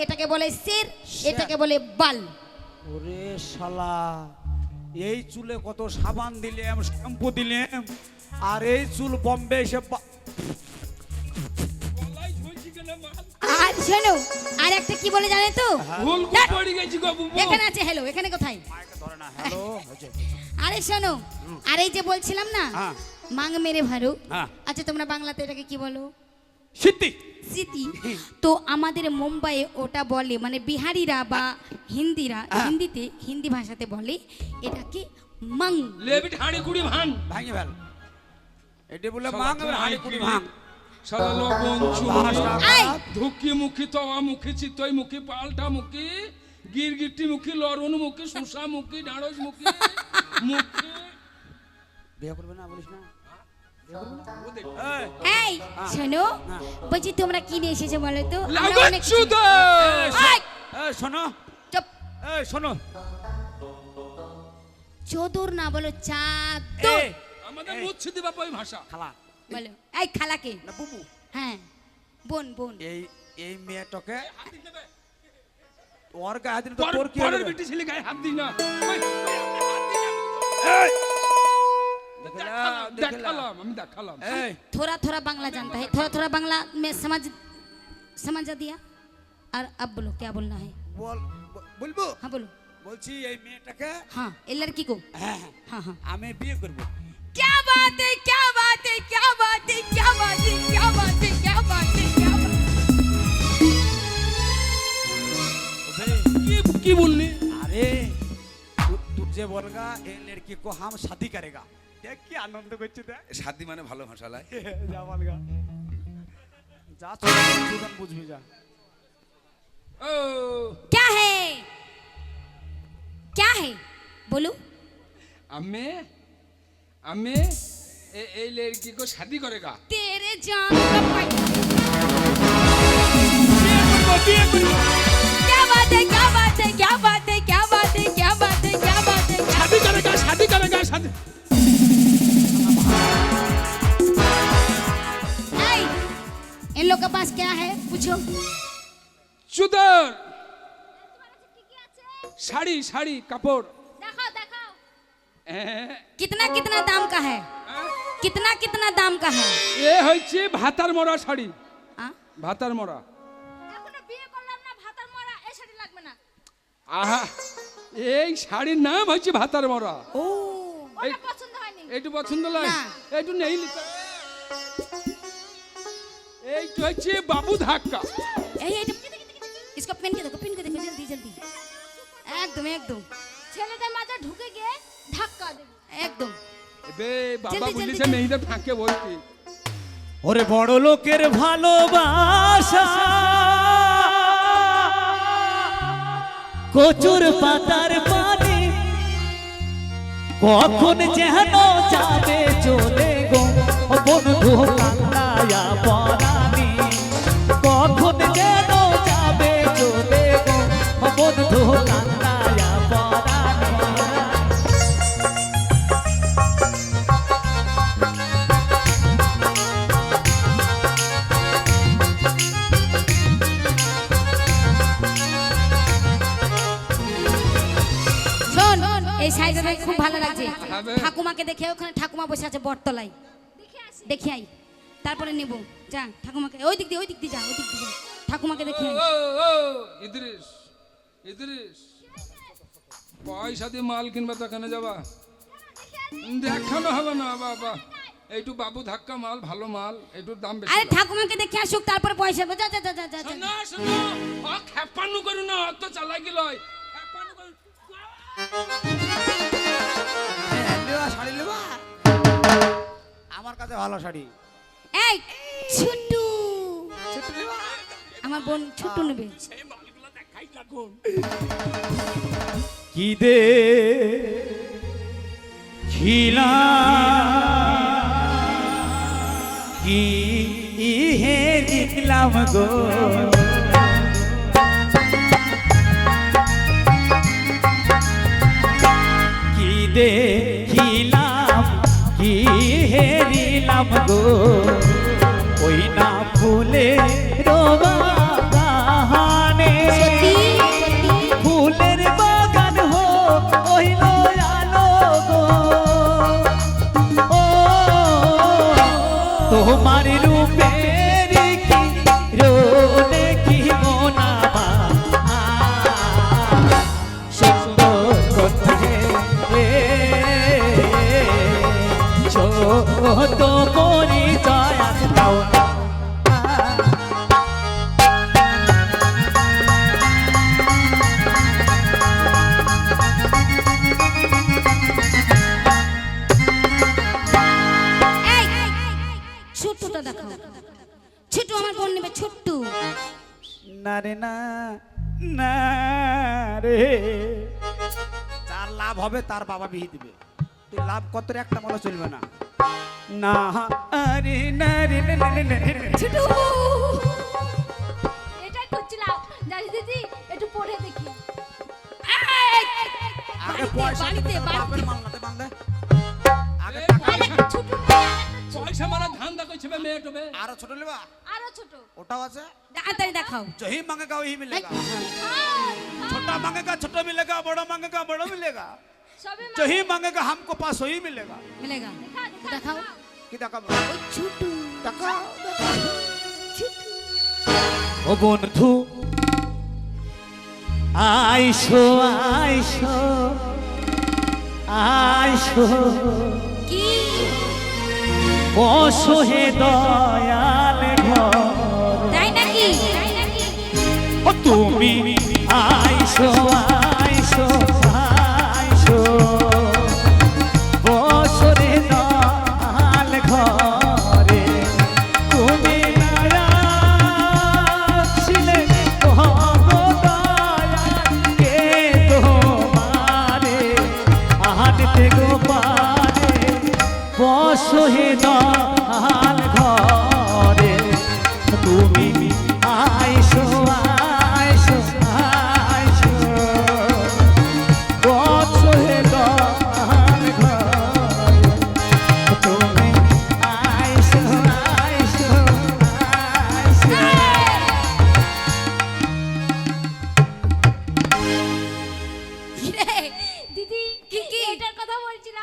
এটাকে বলে সির এটাকে বলে বাল। ওরে শালা এই চুলে কত সাবান দিলাম শ্যাম্পু দিলাম আর এই চুল বম্বে এসে? আর শোনো আর একটা কি বলে জানে তো? ভুল পড়ে গেছি গো এখানে আছে হ্যালো এখানে কোথায়? মাইকে ধরে না হ্যালো আরে শোনো আর এই যে বলছিলাম না হ্যাঁ। মাং মেরে ভারু। হ্যাঁ। আচ্ছা তোমরা বাংলাতে এটাকে কি বলো? সিদ্ধি স্মৃতি তো আমাদের মুম্বাইয়ে ওটা বলে মানে বিহারিরা বা হিন্দিরা। হিন্দিতে হিন্দি ভাষাতে বলে এটাকে মাং। লেবিট হাঁড়ি কুড়ি ভাঙ। ভাঙি ফেল। এটা বলে মাং হাড়ি কুড়ি ভাঙ। এই! খারাপ। ধুকি মুখী তওয়া মুখী চিতই মুখী পাল্টা মুখী গিরগিটি মুখী লরুন মুখী সুসা মুখী ঢাড়স মুখী মুখী। বিয়ে করবে না বলিস না? এই, শোনো বলছি তোমরা কি নিয়ে এসেছ বলো তো? শোনো। চুপ। শোনো। চোদর না বলো চাদর। আমাদের এই, মুচ্ছি ওই ভাষা। খালা। বলো। এই খালাকে। না বুবু। হ্যাঁ বোন বোন। এই এই মেয়েটাকে ওর গায়ে হাত দিলে তোর কি হবে? বেটি ছেলে গায়ে হাত দিই না। ওই, ওই, আপনি হাত দিই না। এই! দেখে না, দেখালাম, দেখে না। দেখালাম আমি দেখালাম এই थोड़ा थोड़ा बांग्ला जानता है थोड़ा थोड़ा बांग्ला में समझ समझ दिया और अब बोलो क्या बोलना है বল ব- বলবো हाँ बोलो বলছি এই মেয়েটাকে हाँ ये लड़की को হ্যাঁ হ্যাঁ, हाँ हाँ আমি বিয়ে করবো क्या बात है क्या बात है क्या बात है क्या बात है क्या बात है क्या बात है क्या बात কি কি বললি अरे तू तुझे बोलगा ये लड़की को हम शादी करेगा देख কি আনন্দ করছে দেখ শাদি মানে ভালো ভাষালায় যা বলগা যা চল বুঝবি যা ও क्या है क्या है बोलो আমি আমি এ- এই লড়কি को शादी करेगा तेरे जान का भाई क्या बात है क्या बात है क्या बात है क्या बात है क्या बात है क्या बात है क्या शादी करेगा शादी करेगा शादी पास क्या है पूछो চুদর শাড়ি শাড়ি কাপড় दिखाओ दिखाओ হ্যাঁ, कितना कितना दाम का है হ্যাঁ। कितना कितना दाम का है এ হচ্ছে ভাতার মরা শাড়ি हाँ? ভাতার মরা এখনো বিয়ে করলাম না ভাতার মরা এই শাড়ি লাগবে না আহা এই শাড়ির নাম হচ্ছে ভাতার মরা ও এই- ওটা পছন্দ হয়নি একটু পছন্দ লাগে না। একটু নেই লিখা। এইটা হচ্ছে বাবু ধাক্কা এই এই इसको पेन के देखो पेन के देखो जल्दी जल्दी একদম একদম ছেলেদের মাঝে ঢুকে গিয়ে ধাক্কা দেবে একদম এবে বাবা জলদি, বলেছে জলদি। মেয়েদের ফাঁকে বলতে ওরে বড় লোকের ভালোবাসা কচুর পাতার পানি কখন যেন যাবে চলে গো ও বন্ধু কান্দায়া পরানি খুব ভালো লাগছে। ঠাকুমাকে দেখে ওখানে ঠাকুমা বসে আছে বটতলায়। দেখে আই তারপরে নেব। যা ঠাকুমাকে। ওই দিক দিয়ে ওই দিক দিয়ে যা ওই দিক দিয়ে যা। ঠাকুমাকে দেখে আই ও ও ইদ্রিস ইদ্রিস। পয়সা দিয়ে মাল কিনবা দোকানে যাবা। দেখানো হবে না বাবা। এইটু বাবু ধাক্কা মাল ভালো মাল এইটুর দাম বেশি আরে ঠাকুমাকে দেখে আসুক তারপরে পয়সা। যা যা যা যা যা। শোনো শোনো। ও খেপানু করু না অত চালাকি লয়। খেপানু করু শাড়ি লেবা আমার কাছে ভালো শাড়ি। এই ছুটু ছোট লেবা আমার বোন ছুটু নেবে। কি দে খিলা? কি ইহে দেখলাম গো? কি দেখিলাম গো। ওই না ফুলে রোবা রে না না রে। যার লাভ হবে তার বাবা বিহি দিবে। তুই লাভ কত একটা মনে চলবে না। না রে না রে না না না, না, না। এটাই করছিলাম জানি দিদি একটু পড়ে দেখি। আগে পয়সা বাড়িতে, বাপের বাড়িতে। মাংলাতে আগে টাকা ছোট পয়সা মারা ধান্দা করছে মেয়ে টোবে আরও ছোট নেবা? আরও ছোট। ওটাও আছে? তাড়াতাড়ি দেখাও जो ही मांगेगा वही मिलेगा খাও, छोटा मांगेगा छोटा मिलेगा बड़ा मांगेगा बड़ा मिलेगा সবে जो ही मांगेगा हमको पास वही मिलेगा মিলেগা দেখা দেখা দেখাও দেখাও। कि देखा ওই ছুটু देखा ছুটু ও বন্ধু আইসো আইসো আইসো কি বসো হে দয়াল ঘর তাই নাকি তাই নাকি? ও তুমি আইসো আইসো আইসো। বসো রে দয়াল ঘরে তুমি দয়াল কে তোমারে আহাতে গোপারে বসো হে দয়াল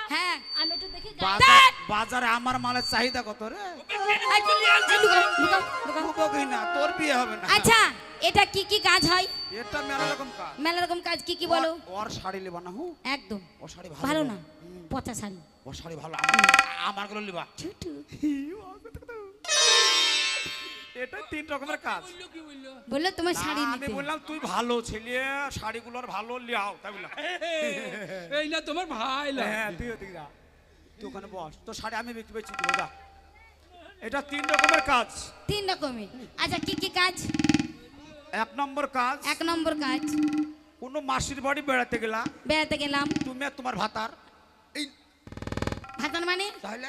হ্যাঁ। আমি একটু দেখি বাজারে আমার মালের চাহিদা কত রে? না? তোর বিয়ে হবে না। আচ্ছা এটা কি কি কাজ হয়? এটা মেলা রকম কাজ। মেলা রকম কাজ কি কি বলো? ওর- শাড়ি লিবা না হু? একদম। ও শাড়ি ভালো না পচা শাড়ি। ও শাড়ি ভালো। আমার- আমারগুলো লিবা। ছুটু এটা তিন রকমের কাজ। কি বলল বলল? তোমার শাড়ি আমি বললাম তুই ভালো ছেলে শাড়িগুলোর ভালো লিয়াও। তাই বললাম। এই না তোমার ভাই হ্যাঁ তুই ওদিকে যা তুই ওখানে বস তোর শাড়ি আমি বিক্রি করছি তুই যা। এটা তিন রকমের কাজ। তিন রকমের আচ্ছা কি কি কাজ? এক নম্বর কাজ এক নম্বর কাজ। কোনো মাসির বাড়ি বেড়াতে গেলা বেড়াতে গেলাম। তুমি আর তোমার ভাতার। এই ভাতার মানে? তাহলে?